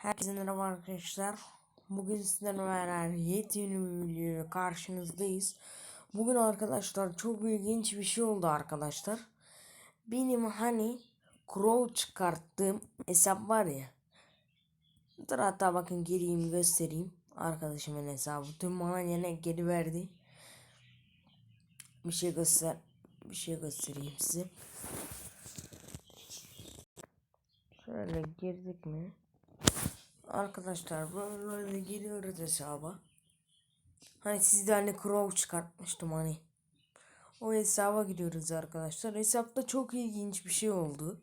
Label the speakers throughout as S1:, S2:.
S1: Herkese merhaba arkadaşlar. Bugün sizlerle beraber bir videoyla karşınızdayız. Bugün arkadaşlar çok ilginç bir şey oldu arkadaşlar. Benim hani Crow çıkarttığım hesap var ya. Dur hatta bakın gireyim göstereyim. Arkadaşımın hesabı. Tüm bana yine geri verdi. Bir şey göster. Bir şey göstereyim size. Şöyle girdik mi? Arkadaşlar böyle giriyoruz hesaba. Hani sizde hani Crow çıkartmıştım hani. O hesaba gidiyoruz arkadaşlar. Hesapta çok ilginç bir şey oldu.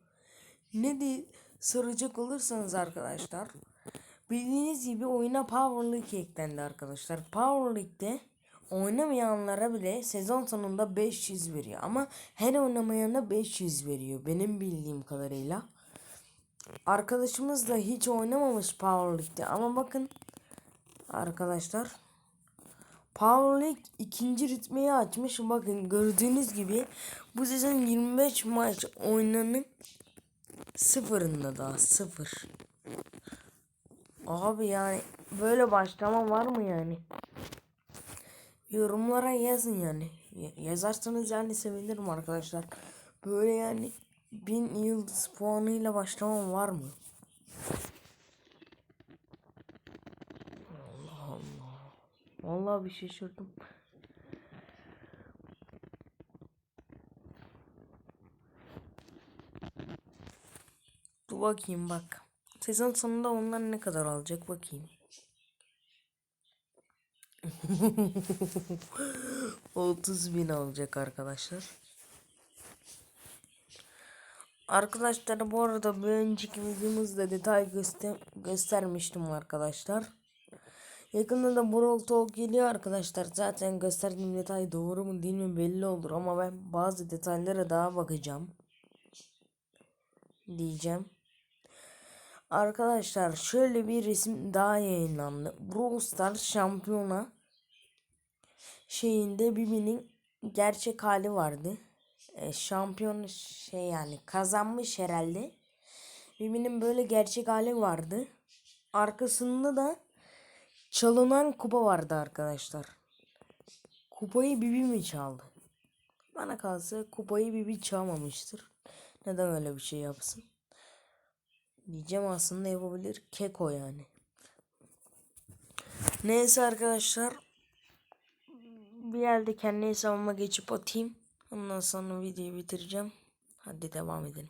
S1: Ne diye soracak olursanız arkadaşlar. Bildiğiniz gibi oyuna Power League eklendi arkadaşlar. Power League'de oynamayanlara bile sezon sonunda 500 veriyor. Ama her oynamayana 500 veriyor. Benim bildiğim kadarıyla. Arkadaşımız da hiç oynamamış Power League'de ama bakın arkadaşlar Power League ikinci ritmeyi açmış. Bakın gördüğünüz gibi bu sezon 25 maç oynanıp sıfırında daha sıfır. Abi yani böyle başlama var mı yani? Yorumlara yazın yani. Yazarsanız yani sevinirim arkadaşlar. Böyle yani bin yıldız puanıyla başlamam var mı? Allah Allah. Vallahi bir şaşırdım. Dur bakayım bak. Sezon sonunda onlar ne kadar alacak bakayım. 30 bin alacak arkadaşlar. Arkadaşlar bu arada bir önceki videomuzda detay göster göstermiştim arkadaşlar. Yakında da Brawl Talk geliyor arkadaşlar. Zaten gösterdiğim detay doğru mu değil mi belli olur ama ben bazı detaylara daha bakacağım. Diyeceğim. Arkadaşlar şöyle bir resim daha yayınlandı. Brawl Stars şampiyona şeyinde Bibi'nin gerçek hali vardı. E, şampiyon şey yani kazanmış herhalde. Bibi'nin böyle gerçek hali vardı. Arkasında da çalınan kupa vardı arkadaşlar. Kupayı Bibi mi çaldı? Bana kalsa kupayı Bibi çalmamıştır. Neden öyle bir şey yapsın? Diyeceğim aslında yapabilir. Keko yani. Neyse arkadaşlar. Bir yerde kendi hesabıma geçip atayım. Ondan sonra videoyu bitireceğim. Hadi devam edelim.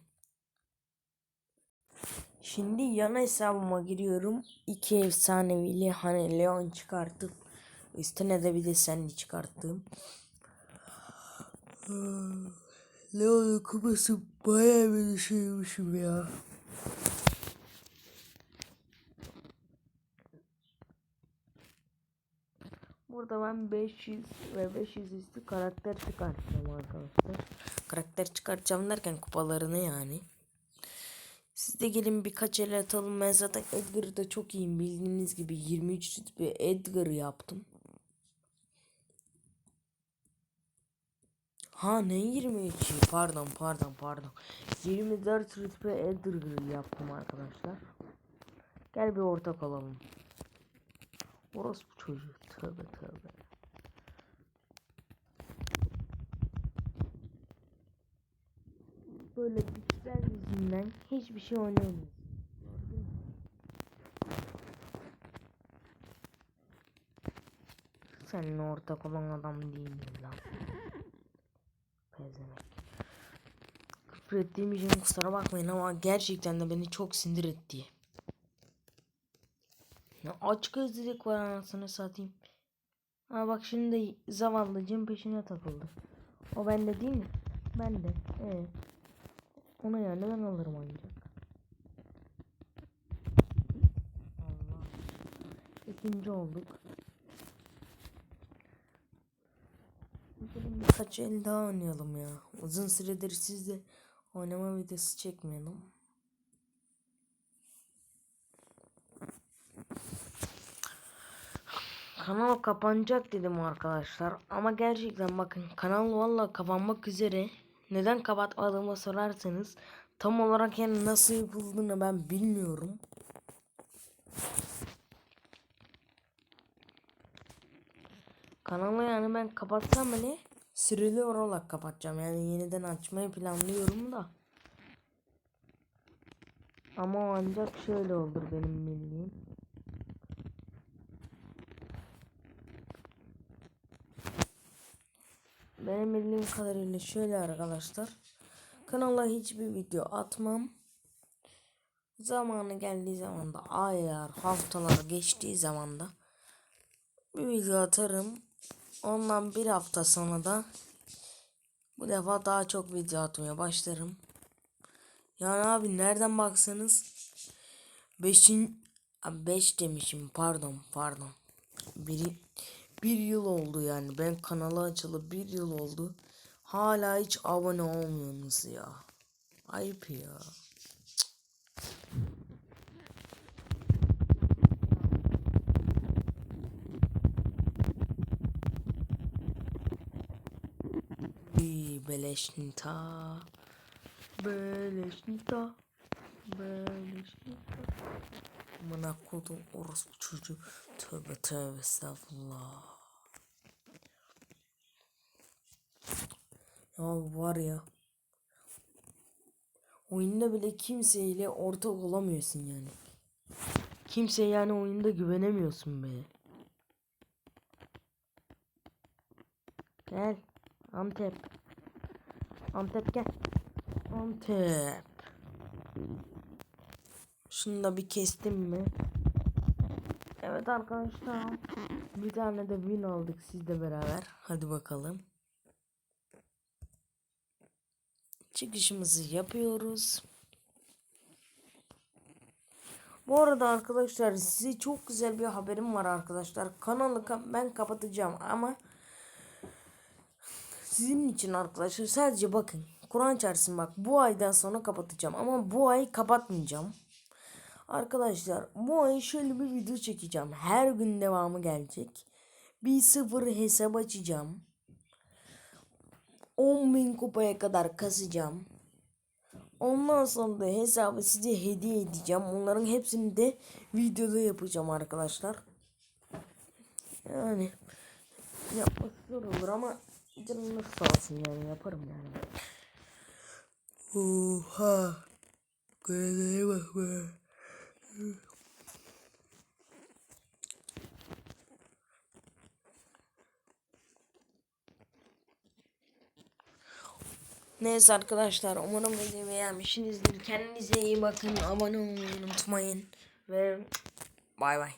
S1: Şimdi yan hesabıma giriyorum. İki efsaneviyle hani Leon çıkartıp üstüne de bir de Sandy çıkarttım. Leon'un kupası bayağı bir düşürmüşüm ya. Burada ben 500 ve 500 üstü karakter çıkartacağım arkadaşlar. Karakter çıkartacağım derken kupalarını yani. Siz de gelin birkaç el atalım. Ben zaten Edgar'ı da çok iyiyim. Bildiğiniz gibi 23 rütbe Edgar'ı yaptım. Ha ne 23? Pardon pardon pardon. 24 rütbe Edgar'ı yaptım arkadaşlar. Gel bir ortak olalım. Orospu çocuğu. Tövbe tövbe. Böyle güçler yüzünden hiçbir şey mü? Seninle ortak olan adam değilim lan. Pezemek. Küfür ettiğim için kusura bakmayın ama gerçekten de beni çok sinir etti. Ya aç gözlülük var anasını satayım. Ha bak şimdi zavallıcın peşine takıldı. O bende değil mi? Bende. Evet. Onu yani ben alırım ancak. Allah. İkinci olduk. Birkaç el daha oynayalım ya. Uzun süredir sizle oynama videosu çekmiyorum. Kanal kapanacak dedim arkadaşlar. Ama gerçekten bakın kanal valla kapanmak üzere. Neden kapatmadığımı sorarsanız tam olarak yani nasıl yapıldığını ben bilmiyorum. Kanalı yani ben kapatsam bile süreli olarak kapatacağım. Yani yeniden açmayı planlıyorum da. Ama ancak şöyle olur benim bildiğim. Benim bildiğim kadarıyla şöyle arkadaşlar. Kanala hiçbir video atmam. Zamanı geldiği zaman da aylar, haftalar geçtiği zaman da bir video atarım. Ondan bir hafta sonra da bu defa daha çok video atmaya başlarım. Yani abi nereden baksanız 5 5 demişim pardon pardon. Bir, bir yıl oldu yani ben kanala açılı bir yıl oldu. Hala hiç abone olmuyorsunuz ya. Ayıp ya. Beleşnita. Beleşnita. Beleşnita. Amına kodum orospu çocuğu. Tövbe tövbe estağfurullah. Ya var ya. Oyunda bile kimseyle ortak olamıyorsun yani. Kimse yani oyunda güvenemiyorsun be. Gel. Antep. Antep gel. Antep. Şunu da bir kestim mi? Evet arkadaşlar. Bir tane de win aldık sizle beraber. Hadi bakalım. Çıkışımızı yapıyoruz. Bu arada arkadaşlar size çok güzel bir haberim var arkadaşlar. Kanalı ka- ben kapatacağım ama sizin için arkadaşlar sadece bakın. Kur'an çarpsın bak bu aydan sonra kapatacağım ama bu ay kapatmayacağım. Arkadaşlar bu ay şöyle bir video çekeceğim. Her gün devamı gelecek. Bir sıfır hesap açacağım. 10.000 kupaya kadar kasacağım. Ondan sonra da hesabı size hediye edeceğim. Onların hepsini de videoda yapacağım arkadaşlar. Yani yapması zor olur ama canınız sağ olsun yani yaparım yani. Oha. Görevlere bak be. Neyse arkadaşlar umarım videomu beğenmişsinizdir. Kendinize iyi bakın. Abone olmayı unutmayın. Ve bay bay.